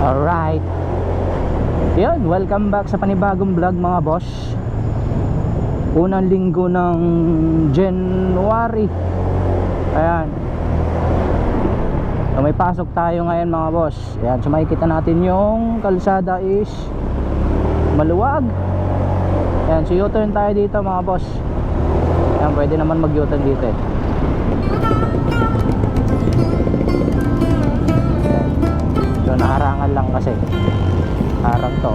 Alright. Yun, welcome back sa panibagong vlog mga boss. Unang linggo ng January. Ayan. So, may pasok tayo ngayon mga boss. Ayan, so makikita natin yung kalsada is maluwag. Ayan, so U-turn tayo dito mga boss. Ayan, pwede naman mag-U-turn dito eh. Kasi. Harang to.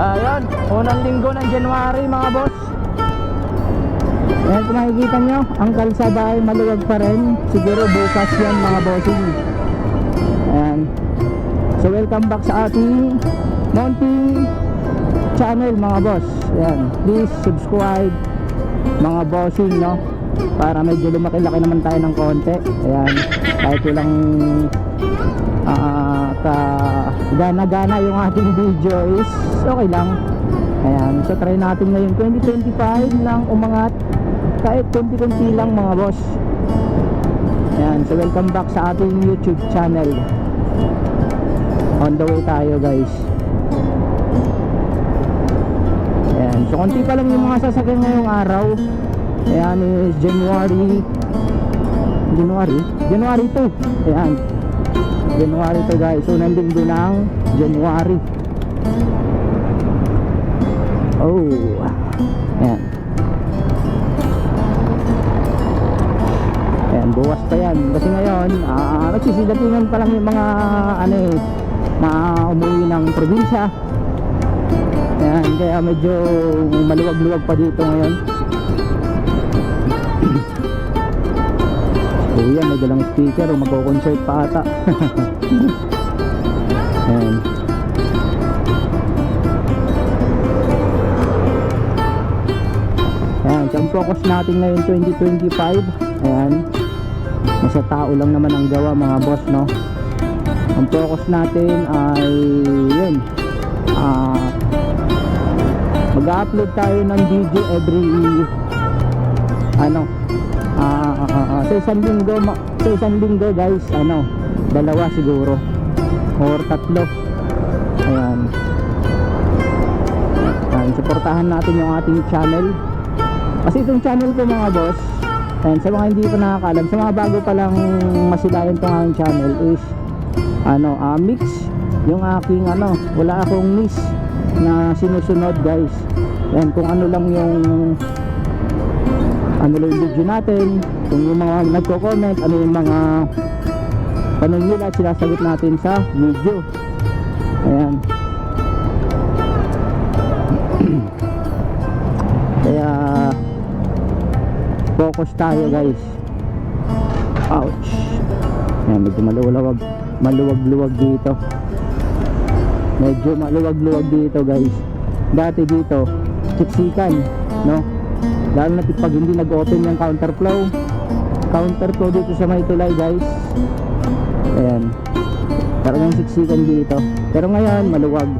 Ayan, unang linggo ng January mga boss. Ayan kung makikita nyo, ang kalsada ay maluwag pa rin. Siguro bukas yan mga bossing. Ayan. So welcome back sa ating Monty channel mga boss. Ayan. Please subscribe mga bossing no para medyo lumaki-laki naman tayo ng konti. Ayan. Kahit walang ah ka gana-gana yung ating video is okay lang. Ayan. So try natin ngayon 2025 lang umangat kahit konti-konti lang mga boss. Ayan. So welcome back sa ating YouTube channel. On the way tayo guys. Ayan. So konti pa lang yung mga sasakyan ngayong araw. Ayan is January January? January 2. Ayan. January 2 guys. So nandito ng January. Oh. Ayan. Ayan, buwas pa yan. Kasi ngayon, ah, nagsisidatingan pa lang yung mga ano eh, mga umuwi ng probinsya. Ayan, kaya medyo maluwag-luwag pa dito ngayon. So yan, may dalang speaker o magko-concert pa ata. Ayan. Ayan, so ang focus natin ngayon 2025. Ayan. Nasa tao lang naman ang gawa mga boss, no? Ang focus natin ay yun. Ah, mag-upload tayo ng video every ano ah, sa isang linggo sa isang linggo guys ano dalawa siguro. Or tatlo. Ayan. Ayan supportahan natin yung ating channel. Kasi itong channel ko mga boss ayan sa mga hindi pa nakakalam sa mga bago pa lang masilayan tong aking channel is ano ah, mix yung aking ano wala akong miss na sinusunod guys. Yan kung ano lang yung ano lang yung video natin kung yung mga nagko-comment ano yung mga tanong nila sinasagot natin sa video. Ayan. Kaya focus tayo guys. Ouch. Ayan medyo maluwag maluwag-luwag dito. Medyo maluwag-luwag dito guys. Dati dito siksikan no lalo na pag hindi nag-open yung counterflow counterflow dito sa may tulay guys. Ayan. Talagang siksikan dito. Pero ngayon maluwag.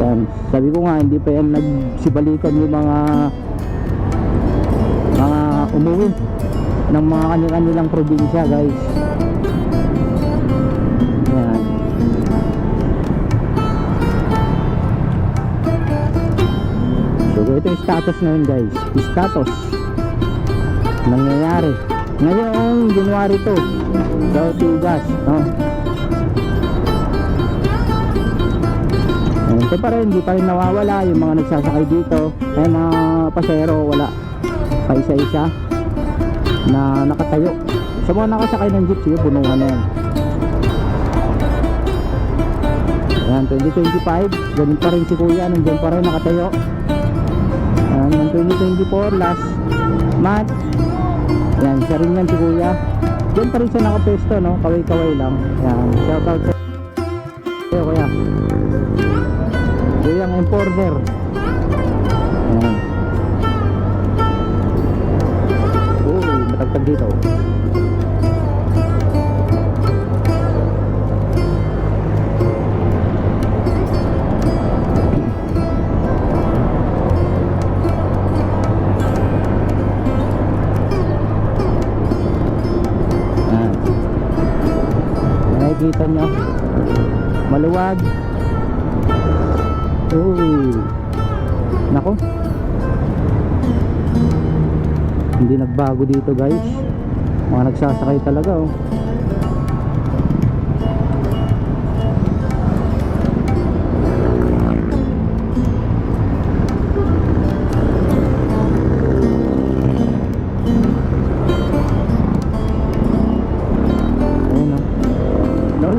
Ayan. Sabi ko nga hindi pa yan nagsibalikan yung mga mga umuwi ng mga kanilang probinsya guys ito yung status ngayon guys. Status. Nangyayari. Ngayong January 2 Sa Tigas no? Ayan, Ito pa rin, hindi pa rin nawawala Yung mga nagsasakay dito. Ay mga pasero wala. Pa isa-isa Na nakatayo. Sa mga nakasakay ng jeep Sige, punungan na yan. Ayan, 2025 Ganun pa rin si kuya. Nandiyan pa rin nakatayo ng 2024 last month. Ayan, siya rin yan si Kuya. Diyan pa rin siya nakapesto, no? Kaway-kaway lang. Ayan, shout out sa Kuya. Kuya ang importer. Nakikita nyo. Maluwag. Uy. Nako. Hindi nagbago dito guys. Mga nagsasakay talaga oh.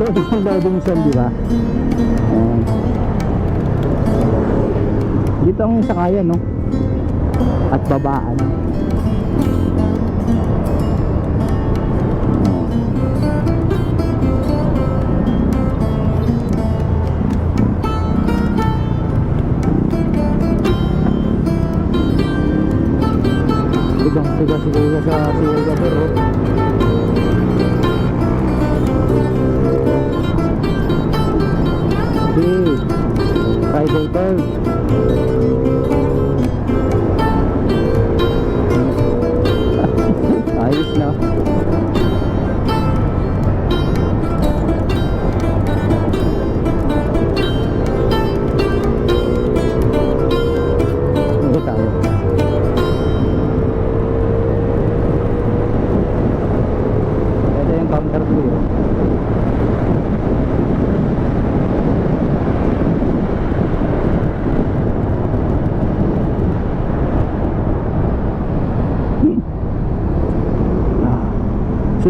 Yung loading zone, di ba? Dito ang sakayan, no? At babaan. Tigang tiga siguro sa Sierra pero Friday bird. Ayos na. Ito yung counter view.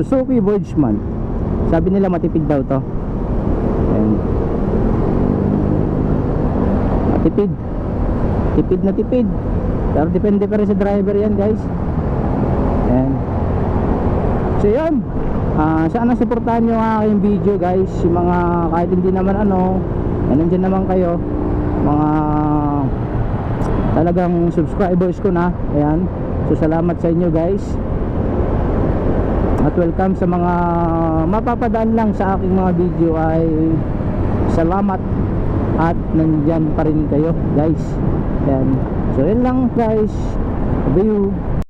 Suzuki Volksman sabi nila matipid daw to. Ayan. matipid. Tipid na tipid. Pero depende pa rin sa driver yan guys. Ayan. so yun. Ah, sana supportahan nyo ang aking video guys. Yung mga kahit hindi naman ano eh, nandyan naman kayo. Mga talagang subscribers ko na. Ayan. So salamat sa inyo guys at welcome sa mga mapapadaan lang sa aking mga video ay salamat at nandyan pa rin kayo guys. Yan. So yun lang guys. You